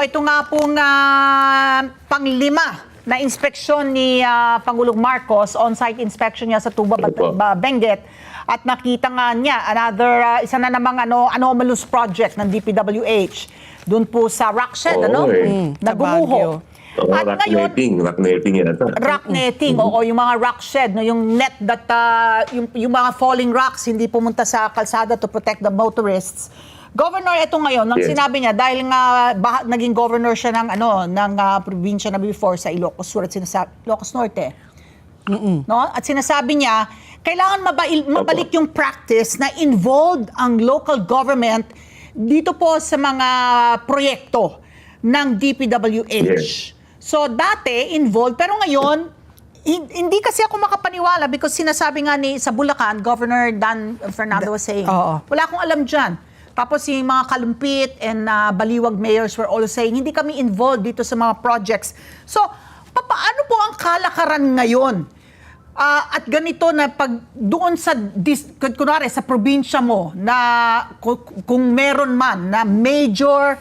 Ito nga pong ah, panglima na inspeksyon ni ah, Pangulong Marcos, on-site inspection niya sa Tuba, Bat- Opo. Ba- Benguet. At nakita nga niya another ah, isa na namang ano, anomalous project ng DPWH doon po sa Rockshed, Oo, ano? eh. Na Sa Baguio. gumuho. Oo, At rock ngayon, netting, rock netting yata. rock netting, oo, yung mga rock shed, no, yung net that, ah, yung, yung mga falling rocks hindi pumunta sa kalsada to protect the motorists. Governor, ito ngayon, nang Yes. sinabi niya, dahil nga bah- naging governor siya ng, ano, ng ah, probinsya na before sa Ilocos Sur at sinasa- Ilocos Norte. No? At sinasabi niya, kailangan mabail, mabalik yung practice na involved ang local government dito po sa mga proyekto ng DPWH. Yes. So dati involved pero ngayon hin- hindi kasi ako makapaniwala because sinasabi nga ni sa Bulacan, Governor Dan Fernando was saying, Oo. wala akong alam dyan. Tapos yung mga kalumpit and uh, baliwag mayors were all saying, hindi kami involved dito sa mga projects. So, papaano po ang kalakaran ngayon? Ah, at ganito na pag doon sa, dis, kun- kunwari, sa probinsya mo, na ku- kung meron man na major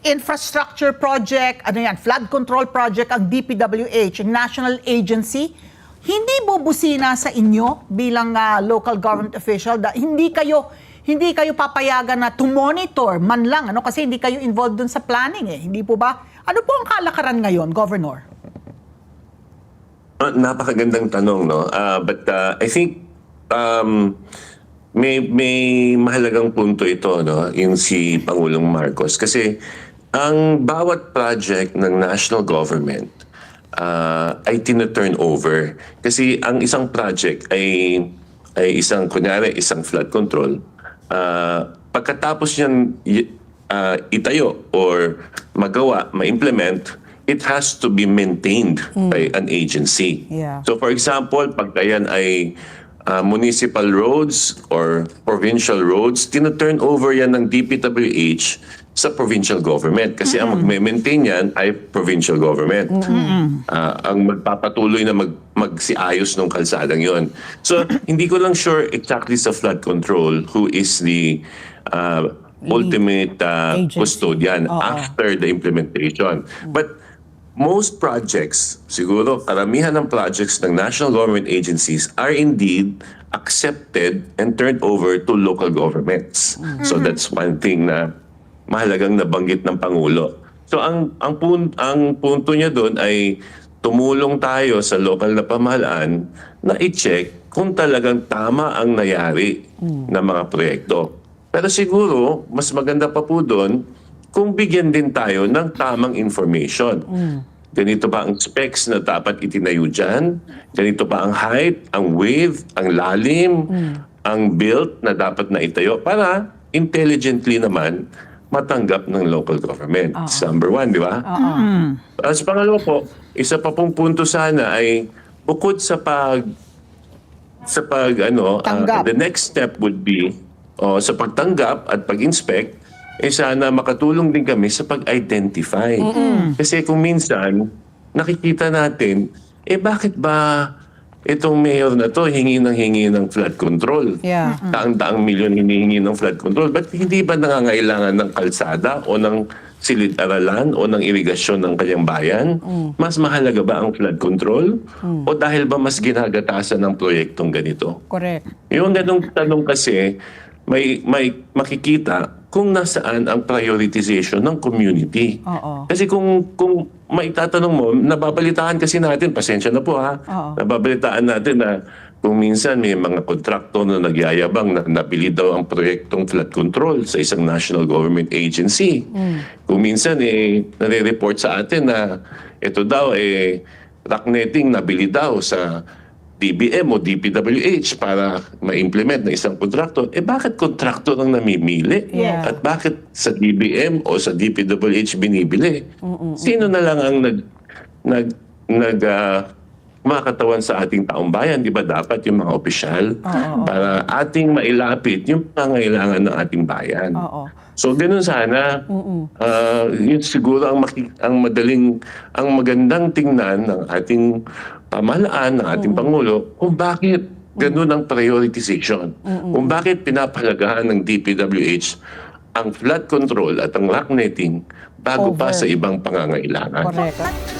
infrastructure project, ano yan, flood control project, ang DPWH, ang national agency, hindi bubusina sa inyo bilang ah, local government official da, hindi kayo hindi kayo papayagan na to monitor man lang ano kasi hindi kayo involved dun sa planning eh hindi po ba ano po ang kalakaran ngayon governor Ah, napakagandang tanong, no? Ah, but ah, I think um, may, may mahalagang punto ito, no? Yung si Pangulong Marcos. Kasi ang bawat project ng national government ah, ay tina-turn over. Kasi ang isang project ay, ay isang, kunyari, isang flood control. Ah, pagkatapos niyan y- ah, itayo or magawa, ma-implement, it has to be maintained by an agency. Yeah. So for example, pag yan ay uh, municipal roads or provincial roads, tina-turn over yan ng DPWH sa provincial government. Kasi ang magme-maintain yan ay provincial government. Ah, ang magpapatuloy na mag magsiayos ng kalsadang yon. So, hindi ko lang sure exactly sa flood control who is the uh, ultimate uh, Agency. custodian Oo. after the implementation. But most projects, siguro karamihan ng projects ng national government agencies are indeed accepted and turned over to local governments. So that's one thing na mahalagang nabanggit ng Pangulo. So ang ang pun, ang punto niya doon ay tumulong tayo sa local na pamahalaan na i-check kung talagang tama ang nangyari ng mga proyekto. Pero siguro, mas maganda pa po doon kung bigyan din tayo ng tamang information. Ganito ba ang specs na dapat itinayo dyan? Ganito ba ang height, ang width, ang lalim, ang build na dapat na itayo para intelligently naman matanggap ng local government. It's Number one, di ba? As pangalawa po, isa pa pong punto sana ay bukod sa pag sa pag ano, uh, the next step would be oh, sa pagtanggap at pag-inspect eh sana makatulong din kami sa pag-identify. Kasi kung minsan nakikita natin eh bakit ba itong mayor na to hingi ng hingi ng flood control? Yeah. Daang-daang milyon hinihingi ng flood control. Ba't hindi ba nangangailangan ng kalsada o ng silid-aralan o ng irigasyon ng kanyang bayan? Mas mahalaga ba ang flood control? O dahil ba mas ginagatasan ng proyektong ganito? Correct. Yung ganong tanong kasi, may, may makikita kung nasaan ang prioritization ng community. Oo. Kasi kung kung maitatanong mo, nababalitaan kasi natin, pasensya na po ha, Oo. nababalitaan natin na kung minsan may mga kontrakto na nagyayabang na nabili daw ang proyektong flood control sa isang national government agency. Kung minsan eh, nare-report sa atin na ito daw eh, rock netting nabili daw sa DBM o DPWH para ma-implement ng isang kontrakto, eh bakit kontrakto ang namimili? Yeah. At bakit sa DBM o sa DPWH binibili? Sino na lang ang nag nag nag ah, kumakatawan sa ating taong bayan, di ba dapat yung mga opisyal para ating mailapit yung pangailangan ng ating bayan. Oo. So ganun sana. Ah, yun siguro ang maki- ang madaling ang magandang tingnan ng ating pamahalaan ng ating pangulo kung bakit ganun ang prioritization. Kung bakit pinapalagahan ng DPWH ang flood control at ang rock netting bago pa Over. sa ibang pangangailangan. Correct.